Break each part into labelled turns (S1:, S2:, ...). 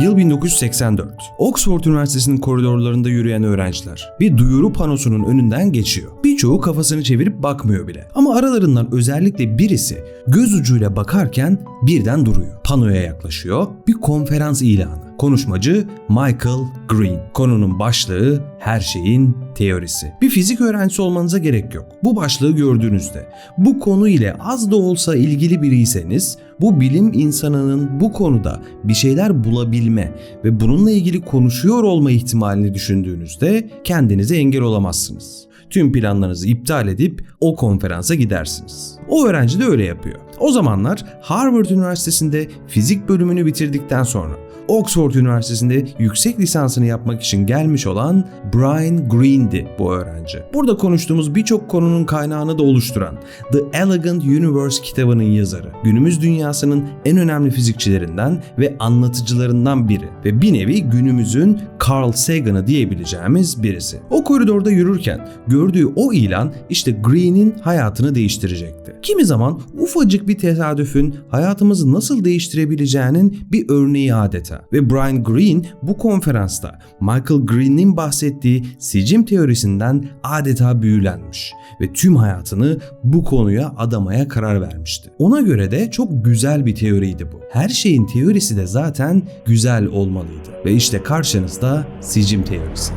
S1: Yıl 1984. Oxford Üniversitesi'nin koridorlarında yürüyen öğrenciler bir duyuru panosunun önünden geçiyor. Birçoğu kafasını çevirip bakmıyor bile. Ama aralarından özellikle birisi göz ucuyla bakarken birden duruyor. Panoya yaklaşıyor. Bir konferans ilanı. Konuşmacı Michael Green. Konunun başlığı her şeyin teorisi. Bir fizik öğrencisi olmanıza gerek yok. Bu başlığı gördüğünüzde bu konu ile az da olsa ilgili biriyseniz bu bilim insanının bu konuda bir şeyler bulabilme ve bununla ilgili konuşuyor olma ihtimalini düşündüğünüzde kendinize engel olamazsınız. Tüm planlarınızı iptal edip o konferansa gidersiniz. O öğrenci de öyle yapıyor. O zamanlar Harvard Üniversitesi'nde fizik bölümünü bitirdikten sonra Oxford Üniversitesi'nde yüksek lisansını yapmak için gelmiş olan Brian Greene'di bu öğrenci. Burada konuştuğumuz birçok konunun kaynağını da oluşturan The Elegant Universe kitabının yazarı. Günümüz dünyasının en önemli fizikçilerinden ve anlatıcılarından biri ve bir nevi günümüzün Carl Sagan'ı diyebileceğimiz birisi. O koridorda yürürken gördüğü o ilan işte Greene'in hayatını değiştirecekti. Kimi zaman ufacık bir tesadüfün hayatımızı nasıl değiştirebileceğinin bir örneği adeta. Ve Brian Greene bu konferansta Michael Greene'in bahsettiği sicim teorisinden adeta büyülenmiş ve tüm hayatını bu konuya adamaya karar vermişti. Ona göre de çok güzel bir teoriydi bu. Her şeyin teorisi de zaten güzel olmalıydı. Ve işte karşınızda sicim teorisi.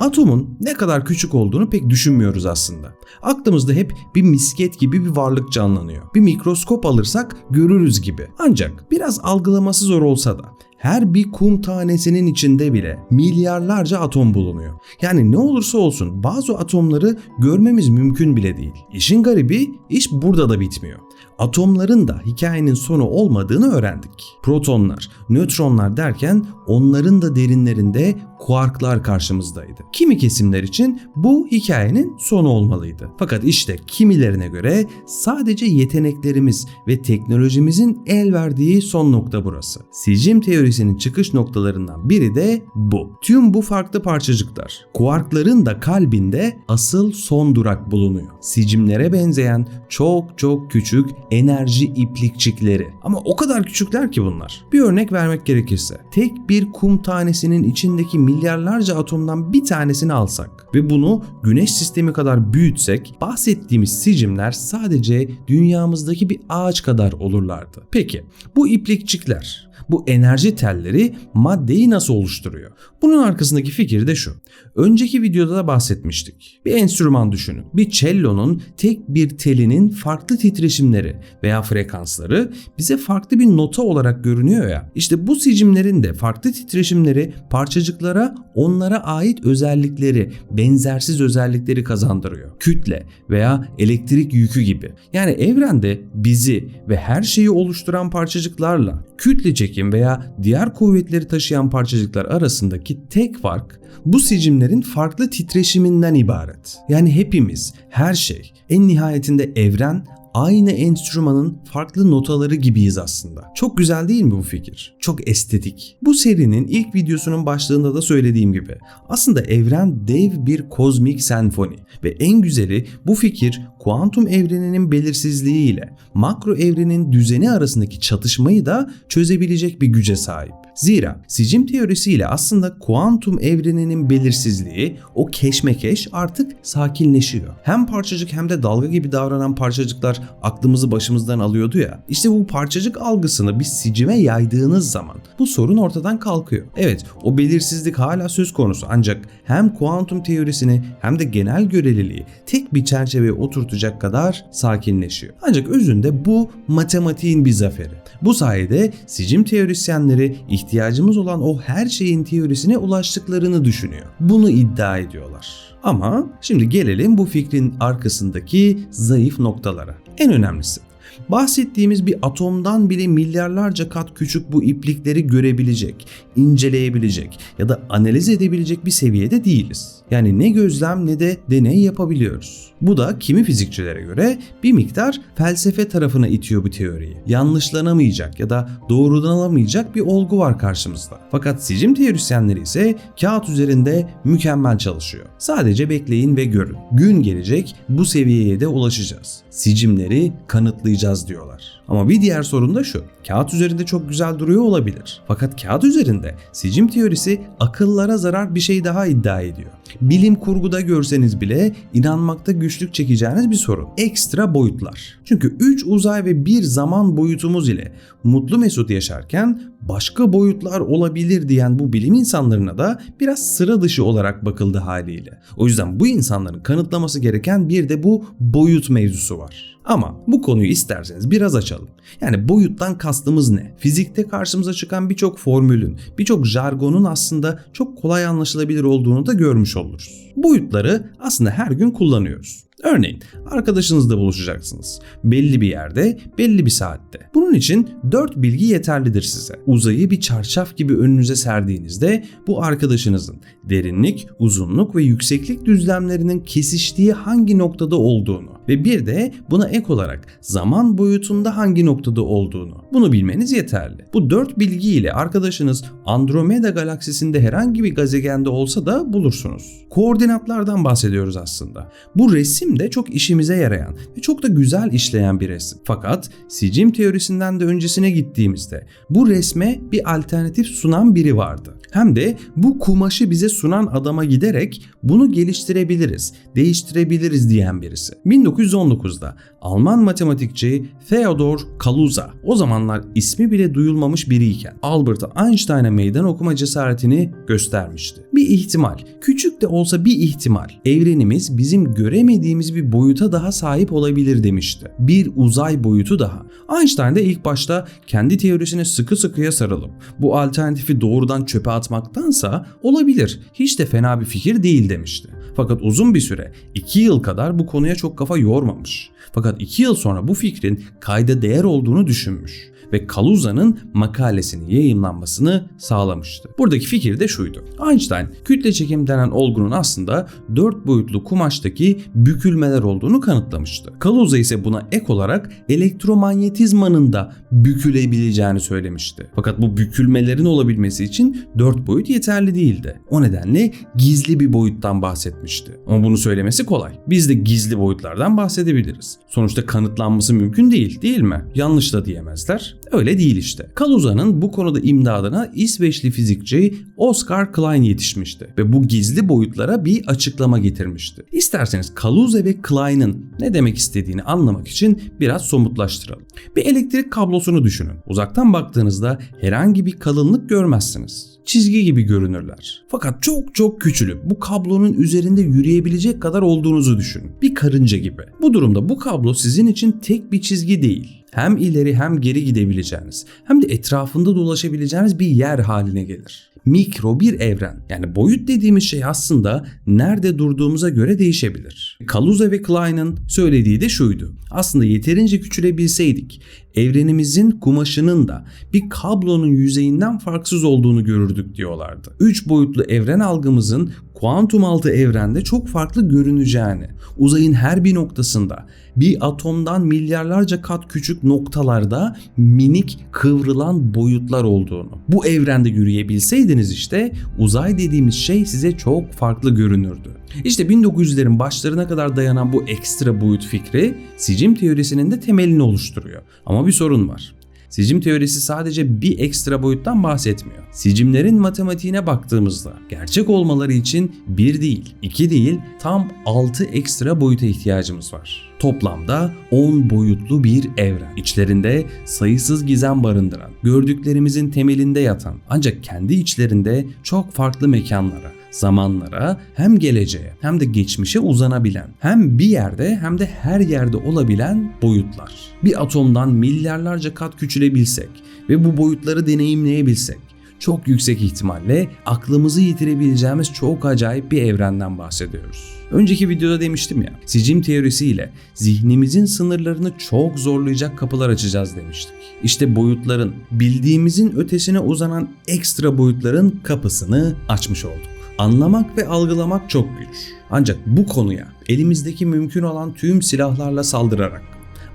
S1: Atomun ne kadar küçük olduğunu pek düşünmüyoruz aslında. Aklımızda hep bir misket gibi bir varlık canlanıyor. Bir mikroskop alırsak görürüz gibi. Ancak biraz algılaması zor olsa da her bir kum tanesinin içinde bile milyarlarca atom bulunuyor. Yani ne olursa olsun bazı atomları görmemiz mümkün bile değil. İşin garibi iş burada da bitmiyor. Atomların da hikayenin sonu olmadığını öğrendik. Protonlar, nötronlar derken onların da derinlerinde kuarklar karşımızdaydı. Kimi kesimler için bu hikayenin sonu olmalıydı. Fakat işte kimilerine göre sadece yeteneklerimiz ve teknolojimizin el verdiği son nokta burası. Sicim teorisinin çıkış noktalarından biri de bu. Tüm bu farklı parçacıklar, kuarkların da kalbinde asıl son durak bulunuyor. Sicimlere benzeyen çok çok küçük enerji iplikçikleri. Ama o kadar küçükler ki bunlar. Bir örnek vermek gerekirse, tek bir kum tanesinin içindeki milyarlarca atomdan bir tanesini alsak ve bunu güneş sistemi kadar büyütsek bahsettiğimiz sicimler sadece dünyamızdaki bir ağaç kadar olurlardı. Peki bu iplikçikler bu enerji telleri maddeyi nasıl oluşturuyor? Bunun arkasındaki fikir de şu. Önceki videoda da bahsetmiştik. Bir enstrüman düşünün. Bir cellonun tek bir telinin farklı titreşimleri veya frekansları bize farklı bir nota olarak görünüyor ya. İşte bu sicimlerin de farklı titreşimleri parçacıklara onlara ait özellikleri, benzersiz özellikleri kazandırıyor. Kütle veya elektrik yükü gibi. Yani evrende bizi ve her şeyi oluşturan parçacıklarla kütle çekim veya diğer kuvvetleri taşıyan parçacıklar arasındaki tek fark bu sicimlerin farklı titreşiminden ibaret. Yani hepimiz, her şey, en nihayetinde evren aynı enstrümanın farklı notaları gibiyiz aslında. Çok güzel değil mi bu fikir? Çok estetik. Bu serinin ilk videosunun başlığında da söylediğim gibi aslında evren dev bir kozmik senfoni ve en güzeli bu fikir kuantum evreninin belirsizliği ile makro evrenin düzeni arasındaki çatışmayı da çözebilecek bir güce sahip. Zira sicim teorisiyle aslında kuantum evreninin belirsizliği, o keşmekeş artık sakinleşiyor. Hem parçacık hem de dalga gibi davranan parçacıklar aklımızı başımızdan alıyordu ya. İşte bu parçacık algısını bir sicime yaydığınız zaman bu sorun ortadan kalkıyor. Evet o belirsizlik hala söz konusu ancak hem kuantum teorisini hem de genel göreliliği tek bir çerçeveye oturtacak kadar sakinleşiyor. Ancak özünde bu matematiğin bir zaferi. Bu sayede sicim teorisyenleri ihtiyacımız olan o her şeyin teorisine ulaştıklarını düşünüyor. Bunu iddia ediyorlar. Ama şimdi gelelim bu fikrin arkasındaki zayıf noktalara. En önemlisi Bahsettiğimiz bir atomdan bile milyarlarca kat küçük bu iplikleri görebilecek, inceleyebilecek ya da analiz edebilecek bir seviyede değiliz. Yani ne gözlem ne de deney yapabiliyoruz. Bu da kimi fizikçilere göre bir miktar felsefe tarafına itiyor bu teoriyi. Yanlışlanamayacak ya da doğrulanamayacak bir olgu var karşımızda. Fakat sicim teorisyenleri ise kağıt üzerinde mükemmel çalışıyor. Sadece bekleyin ve görün. Gün gelecek bu seviyeye de ulaşacağız. Sicimleri kanıtlayacağız diyorlar. Ama bir diğer sorun da şu. Kağıt üzerinde çok güzel duruyor olabilir. Fakat kağıt üzerinde sicim teorisi akıllara zarar bir şey daha iddia ediyor. Bilim kurguda görseniz bile inanmakta güçlük çekeceğiniz bir sorun. Ekstra boyutlar. Çünkü 3 uzay ve 1 zaman boyutumuz ile mutlu mesut yaşarken başka boyutlar olabilir diyen bu bilim insanlarına da biraz sıra dışı olarak bakıldı haliyle. O yüzden bu insanların kanıtlaması gereken bir de bu boyut mevzusu var. Ama bu konuyu isterseniz biraz açalım. Yani boyuttan kastımız ne? Fizikte karşımıza çıkan birçok formülün, birçok jargonun aslında çok kolay anlaşılabilir olduğunu da görmüş oluruz. Boyutları aslında her gün kullanıyoruz. Örneğin arkadaşınızla buluşacaksınız. Belli bir yerde, belli bir saatte. Bunun için 4 bilgi yeterlidir size. Uzayı bir çarşaf gibi önünüze serdiğinizde bu arkadaşınızın derinlik, uzunluk ve yükseklik düzlemlerinin kesiştiği hangi noktada olduğunu ve bir de buna ek olarak zaman boyutunda hangi noktada olduğunu bunu bilmeniz yeterli. Bu 4 bilgi ile arkadaşınız Andromeda galaksisinde herhangi bir gezegende olsa da bulursunuz. Koordinatlardan bahsediyoruz aslında. Bu resim de çok işimize yarayan ve çok da güzel işleyen bir resim. Fakat sicim teorisinden de öncesine gittiğimizde bu resme bir alternatif sunan biri vardı. Hem de bu kumaşı bize sunan adama giderek bunu geliştirebiliriz, değiştirebiliriz diyen birisi. 1919'da Alman matematikçi Theodor Kaluza o zamanlar ismi bile duyulmamış biriyken Albert Einstein'a meydan okuma cesaretini göstermişti. Bir ihtimal, küçük de olsa bir ihtimal evrenimiz bizim göremediğimiz bir boyuta daha sahip olabilir demişti. Bir uzay boyutu daha. Einstein de ilk başta kendi teorisine sıkı sıkıya sarılıp bu alternatifi doğrudan çöpe atmaktansa olabilir, hiç de fena bir fikir değil demişti. Fakat uzun bir süre 2 yıl kadar bu konuya çok kafa yormamış. Fakat 2 yıl sonra bu fikrin kayda değer olduğunu düşünmüş ve Kaluza'nın makalesinin yayınlanmasını sağlamıştı. Buradaki fikir de şuydu. Einstein kütle çekim denen olgunun aslında 4 boyutlu kumaştaki bükülmeler olduğunu kanıtlamıştı. Kaluza ise buna ek olarak elektromanyetizmanın da bükülebileceğini söylemişti. Fakat bu bükülmelerin olabilmesi için 4 boyut yeterli değildi. O nedenle gizli bir boyuttan bahsetmişti. Ama bunu söylemesi kolay. Biz de gizli boyutlardan bahsedebiliriz. Sonuçta kanıtlanması mümkün değil, değil mi? Yanlış da diyemezler. News. Öyle değil işte. Kaluza'nın bu konuda imdadına İsveçli fizikçi Oscar Klein yetişmişti ve bu gizli boyutlara bir açıklama getirmişti. İsterseniz Kaluza ve Klein'in ne demek istediğini anlamak için biraz somutlaştıralım. Bir elektrik kablosunu düşünün. Uzaktan baktığınızda herhangi bir kalınlık görmezsiniz çizgi gibi görünürler. Fakat çok çok küçülüp bu kablonun üzerinde yürüyebilecek kadar olduğunuzu düşünün. Bir karınca gibi. Bu durumda bu kablo sizin için tek bir çizgi değil hem ileri hem geri gidebileceğiniz hem de etrafında dolaşabileceğiniz bir yer haline gelir. Mikro bir evren yani boyut dediğimiz şey aslında nerede durduğumuza göre değişebilir. Kaluza ve Klein'in söylediği de şuydu. Aslında yeterince küçülebilseydik evrenimizin kumaşının da bir kablonun yüzeyinden farksız olduğunu görürdük diyorlardı. 3 boyutlu evren algımızın kuantum altı evrende çok farklı görüneceğini, uzayın her bir noktasında bir atomdan milyarlarca kat küçük noktalarda minik kıvrılan boyutlar olduğunu. Bu evrende yürüyebilseydiniz işte uzay dediğimiz şey size çok farklı görünürdü. İşte 1900'lerin başlarına kadar dayanan bu ekstra boyut fikri sicim teorisinin de temelini oluşturuyor. Ama bir sorun var. Sicim teorisi sadece bir ekstra boyuttan bahsetmiyor. Sicimlerin matematiğine baktığımızda gerçek olmaları için bir değil, iki değil tam 6 ekstra boyuta ihtiyacımız var. Toplamda 10 boyutlu bir evren. İçlerinde sayısız gizem barındıran, gördüklerimizin temelinde yatan ancak kendi içlerinde çok farklı mekanlara, zamanlara hem geleceğe hem de geçmişe uzanabilen hem bir yerde hem de her yerde olabilen boyutlar. Bir atomdan milyarlarca kat küçülebilsek ve bu boyutları deneyimleyebilsek çok yüksek ihtimalle aklımızı yitirebileceğimiz çok acayip bir evrenden bahsediyoruz. Önceki videoda demiştim ya, sicim teorisiyle zihnimizin sınırlarını çok zorlayacak kapılar açacağız demiştik. İşte boyutların, bildiğimizin ötesine uzanan ekstra boyutların kapısını açmış olduk. Anlamak ve algılamak çok güç. Ancak bu konuya elimizdeki mümkün olan tüm silahlarla saldırarak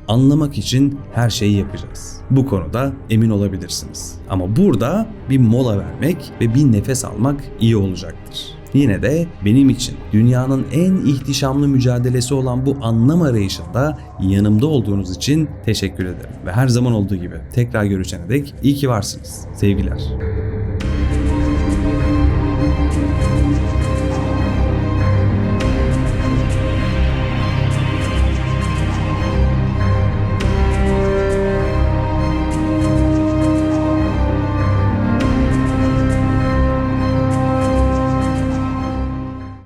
S1: anlamak için her şeyi yapacağız. Bu konuda emin olabilirsiniz. Ama burada bir mola vermek ve bir nefes almak iyi olacaktır. Yine de benim için dünyanın en ihtişamlı mücadelesi olan bu anlam arayışında yanımda olduğunuz için teşekkür ederim. Ve her zaman olduğu gibi tekrar görüşene dek iyi ki varsınız. Sevgiler. thank you